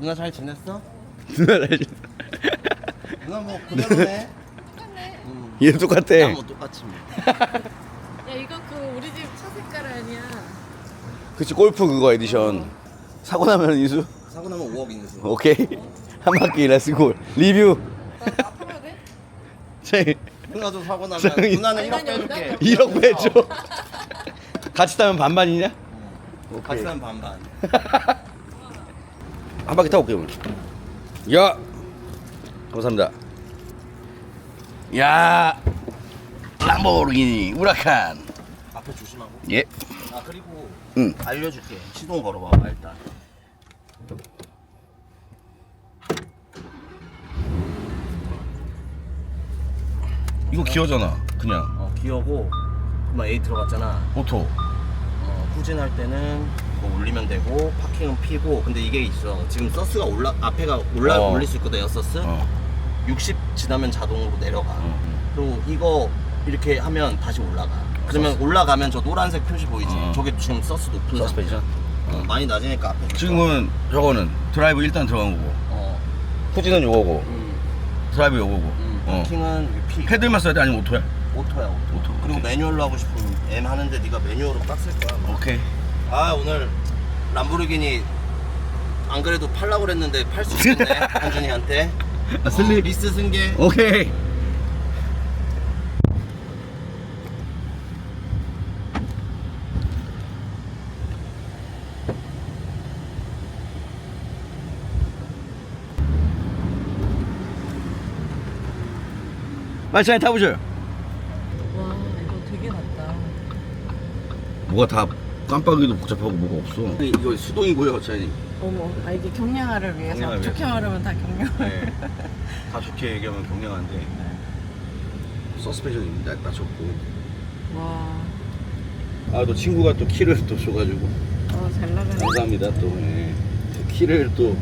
누나 잘 지냈어? 누나 잘 지내. 누나 뭐 그대로네. 똑같네. 음. 얘 똑같아. 나뭐 똑같이 뭐. 야 이거 그 우리 집 차 색깔 아니야. 그치 골프 그거 에디션. 사고 나면 인수. 사고 나면 5억 인수. 오케이. 한 바퀴 레츠고. 리뷰. 나 아파야 돼? 제 누나도 사고 나면 저기- 누나는 1억 아니, 아니, 빼줄게. 아니, 1억 빼줘. 같이 타면 반반이냐? 같이 사면 반반. 한 바퀴 타고 올게요. 오늘. 야. 감사합니다. 야. 람보르기니 우라칸. 앞에 조심하고. 예. 아 그리고 응. 알려줄게. 시동 걸어봐 일단. 이거 기어잖아. 그냥 어 기어고 그만 A 들어갔잖아. 오토. 어, 후진할 때는 뭐 올리면 되고 파킹은 피고 근데 이게 있어 지금 서스가 올라 앞에가 올라 어. 올릴 수 있거든 서스 어. 60 지나면 자동으로 내려가 응, 그리고 이거 이렇게 하면 다시 올라가 그러면 서스. 올라가면 저 노란색 표시 보이지 어. 저게 지금 서스 높은 서스펜션? 상태야. 어, 많이 낮으니까 앞에 지금은 저거는 드라이브 일단 들어간 거고 어, 후진은 요거고 음, 드라이브 요거고 음, 어. 파킹은 P 패들만 써야 돼 아니면 오토야? 오토야 오토, 오토, 그리고 오케이. 매뉴얼로 하고 싶으면 M 하는데 네가 매뉴얼로 빡쓸 거야 아마. 오케이 아 오늘 람보르기니 안 그래도 팔라고 그랬는데 팔 수 있겠네 한준이한테 아, 슬립. 어, 리스 승계 오케이 말차에 타보셔요 와 이거 되게 낫다. 뭐가 다 깜빡이도 복잡하고 뭐가 없어 이거 수동이고요 차장님 어머, 아 이게 경량화를 위해서 경량화를 좋게 위해서. 말하면 다 경량. 네. 다 좋게 얘기하면 경량한데 서스펜션이 낮- 낮췄고 와, 아 또 친구가 또 키를 또 줘가지고 어 잘 나가네. 감사합니다 또, 예. 또 키를 또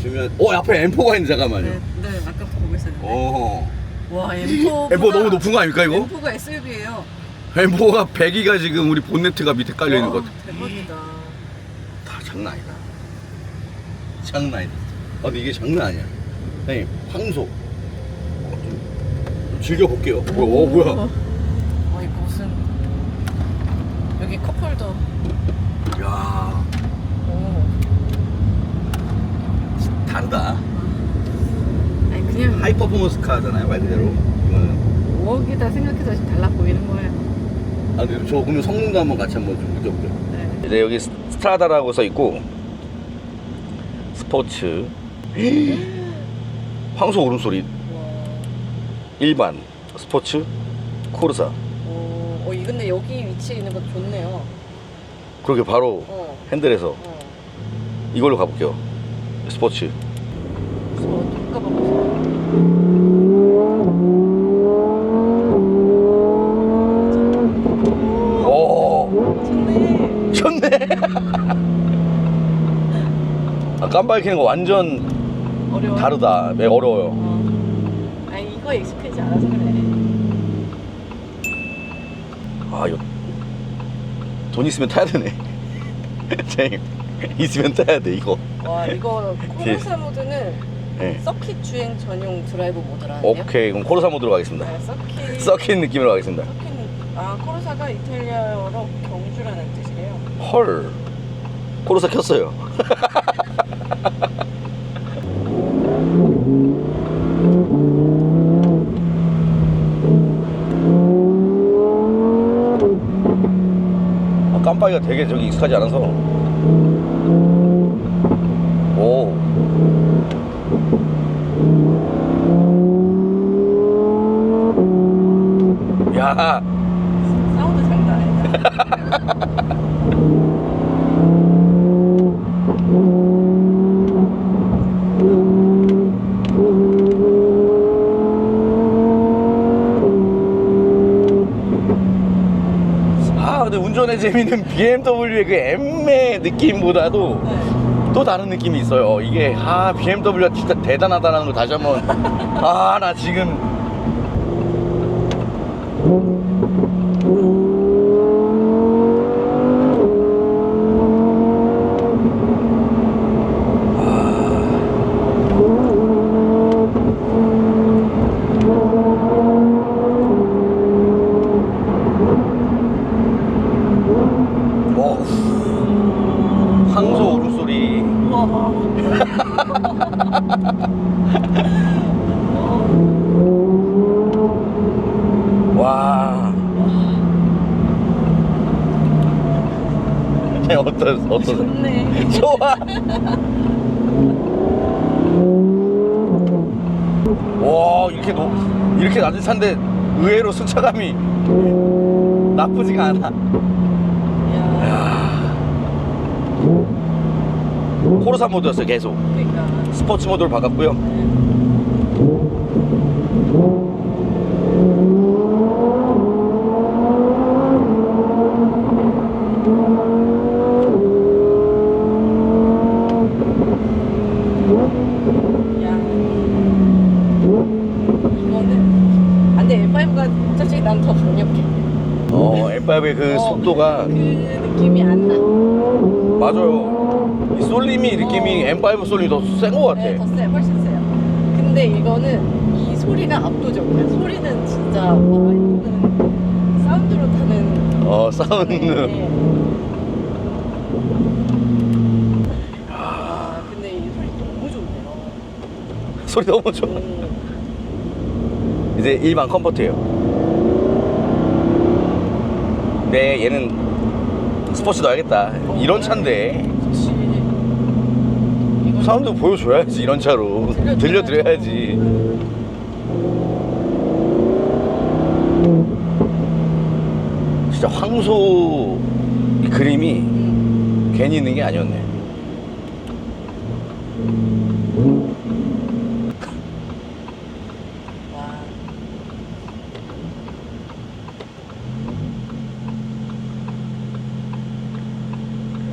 주면 어 앞에 M4가 있는 잠깐만요 네, 네 아까 보고 있었는데. 어 와 M4. M4 너무 높은 거 아닙니까 이거? M4가 SUV예요. M4가 100이가 지금 우리 본네트가 밑에 깔려 있는 것 같아. 대박이다. 다 장난 아니다. 장난 아니다. 아 근데 이게 장난 아니야. 형님 황소. 어, 좀, 좀 즐겨볼게요. 뭐야 어 뭐야? 어. 이거 무슨. 여기 컵홀더. 야. 오. 다르다. 아니 그냥 하이 퍼포먼스 카잖아요 말 그대로. 이거는. 5억이다 생각해서 지금 달라 보이는 거예요. 아 근데 저 그러면 성능도 한번 같이 한번 좀 느껴볼게요 네. 네, 여기 스- 스트라다라고 써 있고 스포츠 황소 울음소리 와. 일반 스포츠 코르사 오, 어, 이 근데 여기 위치에 있는 거 좋네요. 그렇게 바로 어. 핸들에서 어. 이걸로 가볼게요 스포츠 저 바꿔봐보세요. 오 좋네. 좋네 아 깜빡이 켜는 거 완전 어려워. 다르다 네, 어려워요 어. 아니 이거 익숙하지 않아서 그래. 아 이거 돈 있으면 타야 되네 쟤 있으면 타야 돼 이거 와 이거 코르사 모드는 네. 서킷 주행 전용 드라이브 모드라는데요. 오케이 그럼 코르사 모드로 가겠습니다 네, 서킷. 서킷 느낌으로 가겠습니다 서킷. 아 코르사가 이탈리아어로 경주라는 뜻이래요. 헐 코르사 켰어요 아, 깜빡이가 되게 저기 익숙하지 않아서. 오. 야, 사운드 장난 아니다. 아, 근데 운 전의 재미는 BMW의 그 M의 느낌보다도 네. 또 다른 느낌이 있어요. 이게 아 BMW가 진짜 대단하다는 걸 다시 한번 아 나 지금 아 와. 네, 어떤 어떤 좋네. 좋아. 와 이렇게 높 이렇게 낮은 차인데 의외로 승차감이 나쁘지가 않아. 야, 코르사 모드였어요 계속. 그러니까. 스포츠 모드로 바꿨고요. 야. 이거는. 안 돼, M5가 솔직히 난 더 강력해. 어 M5의 그 어, 속도가 그 느낌이 안 나. 맞아요. 이 쏠림이 느낌이 어. M5 쏠림이 더 센 것 같아. 네, 더 세, 훨씬 세요. 근데 이거는 이 소리가 압도적이야. 소리는 진짜 와 이거는 사운드로 타는. 어 사운드. 네. 아 근데 이 소리 너무 좋네요. 소리 너무 좋아. 음, 이제 일반 컴포트예요. 근데 얘는 스포츠 넣어야겠다. 이런 차인데 이거 사운드 보여줘야지 이런 차로 들려드려야지. 진짜 황소 이 그림이 음, 괜히 있는 게 아니었네. 와.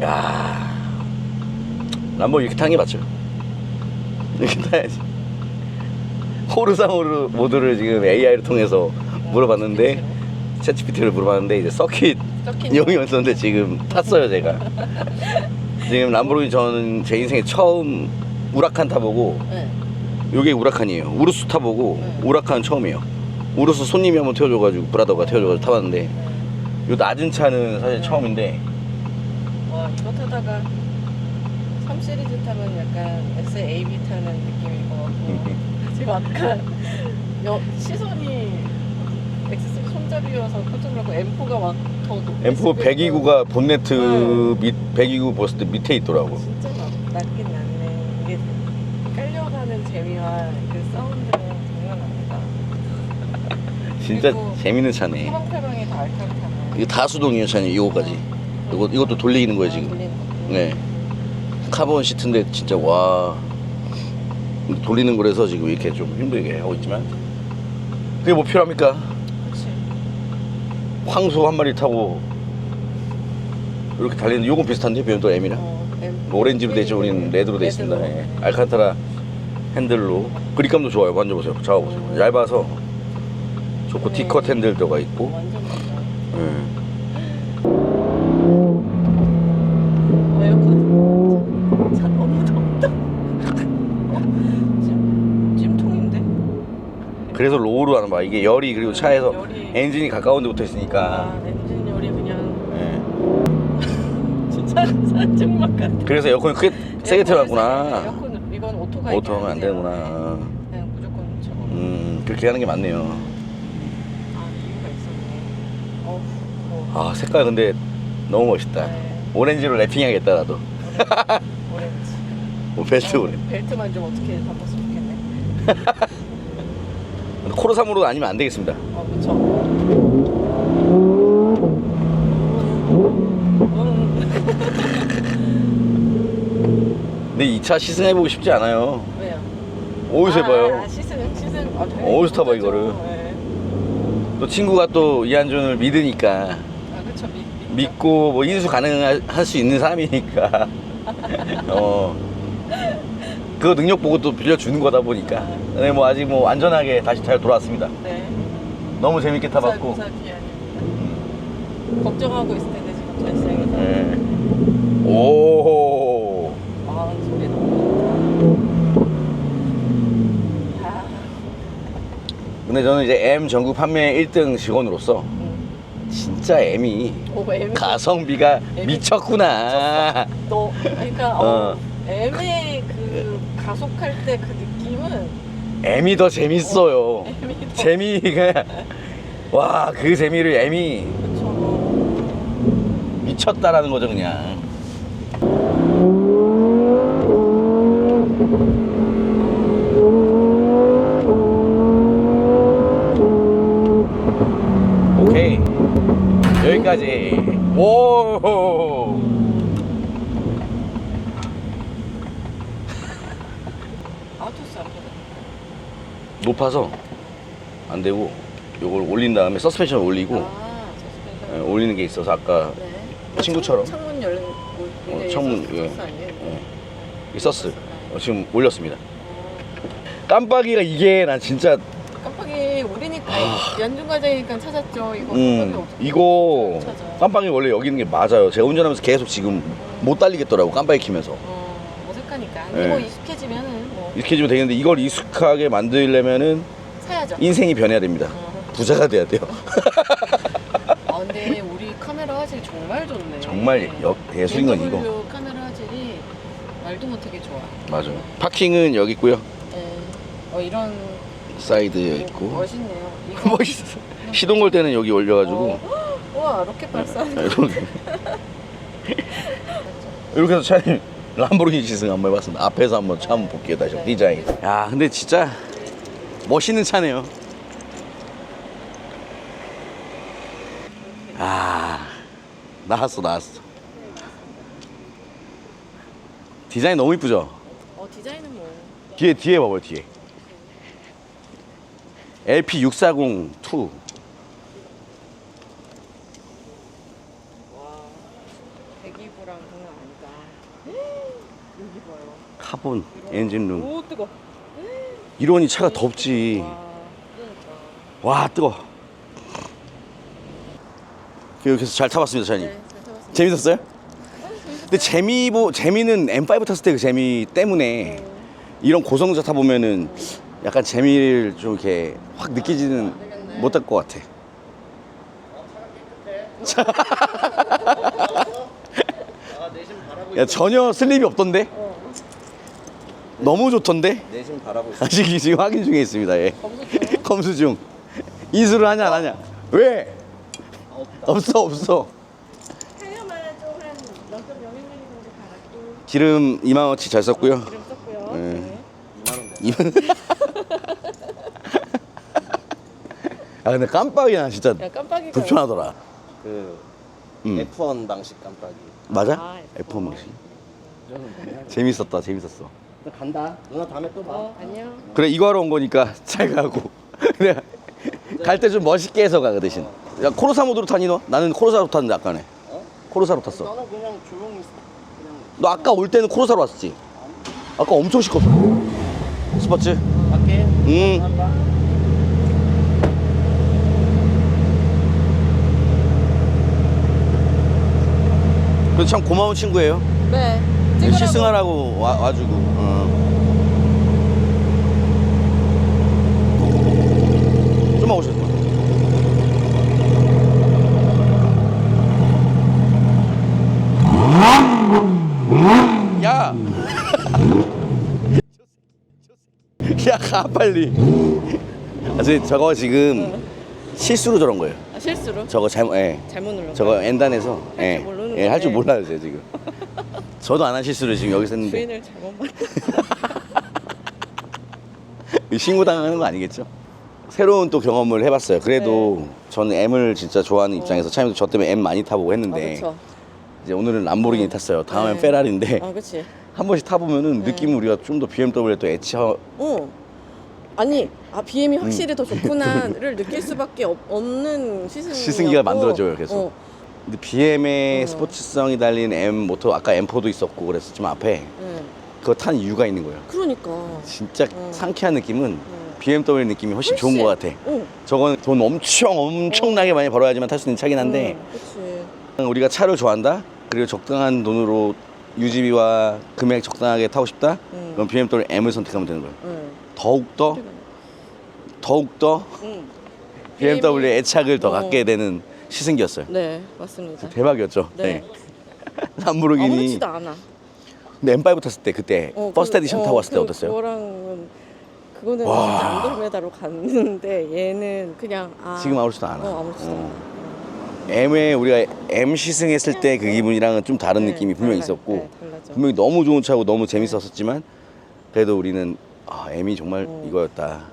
야 람보 이렇게 타는 게 맞죠? 이렇게 타야지. 모드- 모드를 지금 AI를 통해서 물어봤는데 챗GPT를 물어봤는데 이제 서킷 서킷. 이용이었는데 지금 탔어요 제가. 지금 람보르기니 저는 제 인생에 처음 우라칸 타보고 네. 요게 우라칸이에요. 우르스 타보고 네. 우라칸 처음이에요. 우르스 손님이 한번 태워줘가지고 브라더가 태워줘가지고 타봤는데 요 낮은 차는 사실 처음인데 와 이거 타다가 3 시리즈 타면 약간 SAB 타는 느낌일 것 같고 지금 약간 여, 시선이 X3 손잡이여서 깜짝 놀라고 M4가 막더 M4 129가 본네트 밑129 봤을 때 밑에 있더라고. 진짜 막 낮긴 낮네 이게 깔려가는 재미와 그 사운드가 장난 아니다 진짜 그리고 재밌는 차네. 사방팔방이 다 알카르타네 이거 다 수동이에요 차는 이거까지. 이거 이것도 돌리는 거예요 지금. 거. 네. 카본 시트인데 진짜 와. 돌리는 거라서 지금 이렇게 좀 힘들게 하고 있지만. 그게 뭐 필요합니까? 그치. 황소 한 마리 타고 이렇게 달리는 요건 비슷한데 비온도 M이랑? 어, M- 오렌지로 돼 있죠 우리는 레드로 돼 있습니다. 예. 알칸타라 핸들로. 그립감도 좋아요. 만져보세요. 잡아보세요. 얇아서 좋고 네. D컷 핸들 들어가 있고. 완전 예. 에어컨 차 너무 덥다. 찜, 찜통인데? 그래서 로우로 하는 봐 이게 열이 그리고 차에서 열이. 엔진이 가까운 데 붙어 있으니까 아, 엔진 열이 그냥 예. 진짜 산증막 같아. 그래서 에어컨을 크게 세게 틀어놨구나 에어컨 이건 오토가 오토 하면 안 되는구나 그냥 무조건 저거. 음 그렇게 하는 게 맞네요 아 이유가 있었네. 어우 더워. 아 색깔 근데 너무 멋있다 네. 오렌지로 랩핑해야겠다 나도 오렌지. 뭐 벨트 어, 오렌지 벨트만 좀 어떻게 바꿨으면 좋겠네. 코르사무로 아니면 안 되겠습니다 어 그쵸. 음, 근데 이 차 시승해보고 싶지 않아요 왜요? 어디서 아, 해봐요 아, 시승 시승. 아, 당연히 어디서 타봐. 이거를? 네. 또 친구가 또 이한준을 믿으니까 아 그쵸 미, 미, 믿고 뭐 인수 가능할 수 있는 사람이니까 어 그거 능력 보고 또 빌려주는 거다 보니까 네, 뭐 아직 뭐 안전하게 다시 잘 돌아왔습니다 네. 너무 재밌게 타봤고 무사 기한이. 걱정하고 있을 텐데 지금 전시장에서. 네. 오 아 소리 너무 좋다. 아, 근데 저는 이제 M 전국 판매 1등 직원으로서 음. 진짜 M이 오. 가성비가 미쳤구나 너 그러니까 어. 어. M의 그 가속할 때 그 느낌은 M이 더 재밌어요. 더 재미가 와 그 재미를 M이 그쵸. 미쳤다라는 거죠 그냥. 오케이 여기까지. 오. 아우토스 안 보네. 높아서 안 되고 요걸 올린 다음에 서스펜션 올리고 아, 예, 서스펜션. 올리는 게 있어서 아까 네. 친구처럼. 창, 문 열린 어, 창문, 예. 예, 이 서스 어, 지금 올렸습니다. 어, 깜빡이가 이게 난 진짜 깜빡이 우리니까 연중 과정이니까 찾았죠. 이거 깜빡이 아. 음 이거 찾아? 깜빡이 원래 여기 있는 게 맞아요. 제가 운전하면서 계속 지금 못 달리겠더라고 깜빡이 키면서 어, 어색하니까. 네. 이거 익숙해지면은 뭐 이렇게 해주면 되겠는데 이걸 익숙하게 만들려면은 사야죠. 인생이 변해야 됩니다. 어. 부자가 돼야 돼요. 아 근데 우리 카메라 화질 정말 좋네. 정말 역 예술인 건 이거. BMW 카메라 화질이 말도 못하게 좋아. 맞아. 파킹은 여기 있고요. 네. 어 이런 사이드에 오, 있고. 멋있네요. 이거 멋있어. 시동 걸 때는 여기 올려가지고 어. 우와 로켓 거. 이렇게 이렇게 해서 차님 람보르기니 시승 한번 해봤습니다. 앞에서 한번 차 한번 볼게요. 다시 한번 디자인. 야, 근데 진짜 멋있는 차네요. 아, 나왔어, 나왔어. 디자인 너무 이쁘죠? 어 디자인은 뭐 뒤에, 뒤에 봐봐요, 뒤에. LP6402. 카본 엔진룸. 오 뜨거. 이러니 차가 덥지. 와 뜨거. 이렇게 해서 잘 타봤습니다, 차님. 네. 재밌었어요? 근데 재미 보 재미는 M5 탔을 때 그 재미 때문에 이런 고성자 타 보면은 약간 재미를 좀 이렇게 확 느끼지는 못할 것 같아. 아 내심 바라고 야 전혀 슬립이 없던데? 어. 너무 좋던데? 내심 바라고 있어. 아직 지금 확인 중에 있습니다. 예. 검수 중. 인수를 하냐 안 하냐? 왜? 없어 없어. 타이어만 좀한 0.01mm 정도 갈았고 기름 2만 원치 잘 썼고요. 기름 썼고요. 네. 네. 2만 원 돼. 이만. 아 근데 깜빡이 나 진짜 야 깜빡이가. 불편하더라. 그 음. F1 방식 깜빡이. 맞아? 아, F1 방식. 재밌었다 재밌었어. 나 간다. 누나 다음에 또 봐. 어 안녕. 그래 이거 하러 온 거니까 잘 가고. 내가 갈 때 좀 멋있게 해서 가 그 대신. 야 코로사 모드로 타니 너? 나는 코로사로 탔는데 아까네. 어? 코로사로 탔어. 나는 그냥 조용히 있어. 그냥 너 아까 올 때는 코로사로 왔었지? 아까 엄청 시끄럽어. 스포츠. 갈게. 응. 간다. 그래도 참 고마운 친구예요. 네. 시승하라고 와, 와주고. 어. 좀만 돼. 야! 야, 가, 빨리. 아, 저, 저거 지금 실수로 저런 거예요. 아, 실수로 저거 잘못, 예. 잘못 눌렀어. 저거 엔단에서 예, 모르는 예, 할 줄 건데. 몰라요, 제가 지금. 저도 안한 실수를 지금 여기서 했는데 주인을 잘못 만. 신고당하는 거 아니겠죠? 새로운 또 경험을 해봤어요. 그래도 네. 저는 M을 진짜 좋아하는 입장에서 차님도 저 때문에 M 많이 타보고 아 했는데 그렇죠. 이제 오늘은 람보르기니 어. 탔어요. 다음엔 네. 페라리인데 아 그렇지. 한 번씩 타보면은 네. 느낌은 우리가 좀 더 BMW에 또 애착 어. 아니, 아 BM이 확실히 음. 더 좋구나를 느낄 수밖에 없, 없는 시승. 시승기가 만들어져요, 계속. 어, 근데 BM의 어. 스포츠성이 달린 M 모터 아까 M4도 있었고 그랬었지만 앞에 네. 그거 탄 이유가 있는 거예요. 그러니까. 진짜 어. 상쾌한 느낌은 어. BMW 느낌이 훨씬 좋은 것 같아. 어. 저건 돈 엄청 엄청나게 많이 벌어야지만 탈 수 있는 차긴 한데 그렇지. 우리가 차를 좋아한다 그리고 적당한 돈으로 유지비와 금액 적당하게 타고 싶다 음. 그럼 BMW M을 선택하면 되는 거예요 응. 더욱 더 더욱 더 응. BMW의 애착을 더 어. 갖게 되는 시승기였어요 네, 맞습니다. 대박이었죠 네. 람보르기니 아무렇지도 않아. 근데 M5 탔을 때 그때 어, 퍼스트 그- 에디션 어, 타고 왔을 때 그- 어땠어요? 그거랑은 그거는 와. 진짜 안드로메다로 갔는데 얘는 그냥 아 지금 아무렇지도 않아. 어, 아무렇지도 어. 않아. M에 우리가 M 시승했을 때 그 기분이랑은 좀 다른 네, 느낌이 분명히 달라요. 있었고 네, 달라져. 분명히 너무 좋은 차고 너무 재밌었었지만 그래도 우리는 아, M이 정말 어. 이거였다.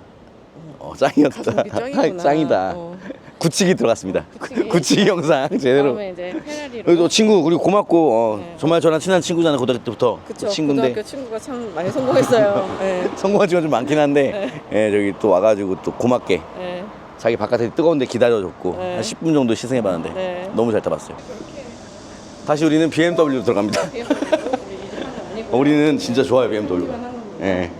어, 짱이었다. 가성비 짱이구나. 짱이다. 어. 구치기 들어갔습니다. 구치기. 구치기 영상 제대로. 다음에 이제 페라리로. 그리고 또 친구 그리고 고맙고 어, 네. 정말 저랑 친한 친구잖아요 고등학교 때부터 그쵸. 친구인데 고등학교 친구가 참 많이 성공했어요. 네. 성공한 친구가 좀 많긴 한데 예, 저기 또 와가지고 또 고맙게 네. 자기 바깥에 뜨거운데 기다려줬고 네. 한 10분 정도 시승해봤는데 네. 너무 잘 타봤어요. 다시 우리는 BMW로 들어갑니다. BMW 우리 하는 거 아니고. 우리는 진짜 좋아요 BMW가. 예.